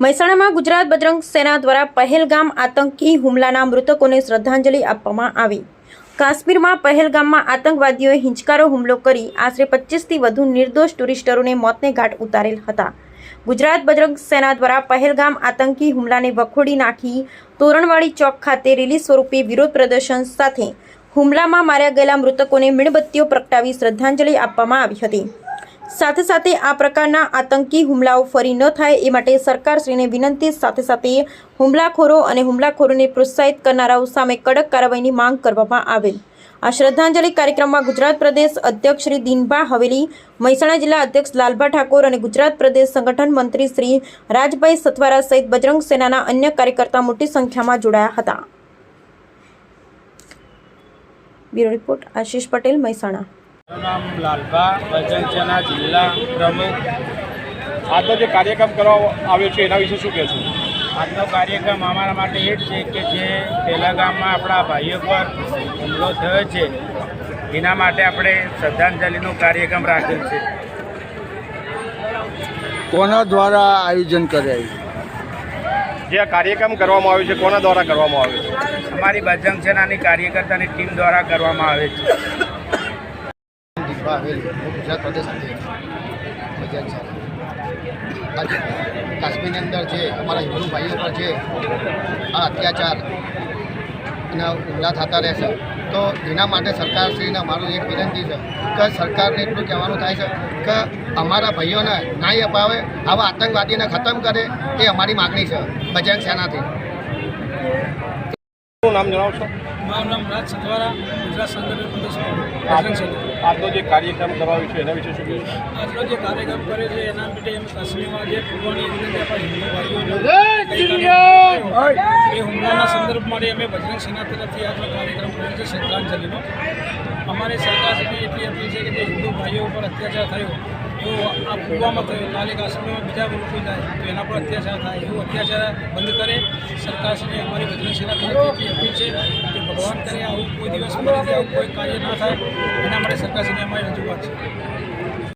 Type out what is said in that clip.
મહેસાણામાં ગુજરાત બજરંગ સેના દ્વારા પહેલગામ આતંકી હુમલાના મૃતકોને શ્રદ્ધાંજલિ આપવામાં આવી. કાશ્મીરમાં પહેલગામમાં આતંકવાદીઓએ હિંચકારો હુમલો કરી આશરે પચીસથી વધુ નિર્દોષ ટુરિસ્ટરોને મોતને ઘાટ ઉતારેલ હતા. ગુજરાત બજરંગ સેના દ્વારા પહેલગામ આતંકી હુમલાને વખોડી નાખી તોરણવાડી ચોક ખાતે રેલી સ્વરૂપે વિરોધ પ્રદર્શન સાથે હુમલામાં માર્યા ગયેલા મૃતકોને મીણબત્તીઓ પ્રગટાવી શ્રદ્ધાંજલિ આપવામાં આવી હતી. સાથે સાથે આ પ્રકારના આતંકી હુમલાઓ ફરી ન થાય એ માટે સરકારશ્રીને વિનંતી સાથે સાથે હુમલાખોરો અને હુમલાખોરોને પ્રોત્સાહિત કરનારાઓ સામે કડક કાર્યવાહીની માંગ કરવામાં આવેલ. આ શ્રદ્ધાંજલિ કાર્યક્રમમાં ગુજરાત પ્રદેશ અધ્યક્ષ શ્રી દિનભા હવેલી, મહેસાણા જિલ્લા અધ્યક્ષ લાલભા ઠાકોર અને ગુજરાત પ્રદેશ સંગઠન મંત્રી શ્રી રાજભાઈ સથવારા સહિત બજરંગ સેનાના અન્ય કાર્યકર્તા મોટી સંખ્યામાં જોડાયા હતા. Bureau report Ashish Patel, Mehsana. મારું નામ લાલભા બજરંગના જિલ્લા પ્રમુખ. આજનો જે કાર્યક્રમ કરવા આવ્યો છે એના વિશે શું કહેશો આજનો કાર્યક્રમ અમારા માટે એ જ છે કે જે પહેલાગામમાં આપણા ભાઈઓ પર હુમલો થયો છે એના માટે આપણે શ્રદ્ધાંજલિનો કાર્યક્રમ રાખેલ છે. કોના દ્વારા આયોજન કરાયું જે આ કાર્યક્રમ કરવામાં આવ્યો છે કોના દ્વારા કરવામાં આવ્યો છે? અમારી બજરંગ સેનાની કાર્યકર્તાની ટીમ દ્વારા કરવામાં આવે છે. હવેલી હું ગુજરાત પ્રદેશ અધ્યક્ષ છે કાશ્મીરની અંદર જે અમારા હિન્દુ ભાઈઓ પર જે આ અત્યાચાર એના હુમલા થતા રહેશે તો એના માટે સરકારશ્રીને મારું એક વિનંતી છે કે સરકારને એટલું કહેવાનું થાય છે કે અમારા ભાઈઓને ન્યાય અપાવે, આવા આતંકવાદીને ખતમ કરે એ અમારી માગણી છે, બજરંગ સેનાથી. નામ જણાવશો? મારું નામ રાજ સતવારા ગુજરાત સંગઠન પ્રદેશ આજનો જે કાર્યક્રમ કરાવ્યો છે એના વિશે શું આજનો જે કાર્યક્રમ કર્યો છે એના માટે અમે કાશ્મીરમાં જે એ હુમલાના સંદર્ભ માટે અમે બજરંગ સેના તરફથી આજનો કાર્યક્રમ કર્યો છે શ્રદ્ધાંજલિનો. અમારી સરકાર સુધી એટલી અપીલ છે કે જે હિન્દુ ભાઈઓ ઉપર અત્યાચાર થયો તો આ પુલવામાં થયું. કાલે કાશ્મીરમાં બીજા લોકો થાય. તો એના પર અત્યાચાર થાય. એવું અત્યાચાર બંધ કરે. સરકારશ્રીને અમારી સેના તરફથી અપીલ છે કે ભગવાન કરે. આવું કોઈ દિવસ આવું કોઈ કાર્ય ના થાય. એના માટે સરકારશ્રીને અમારી રજૂઆત છે.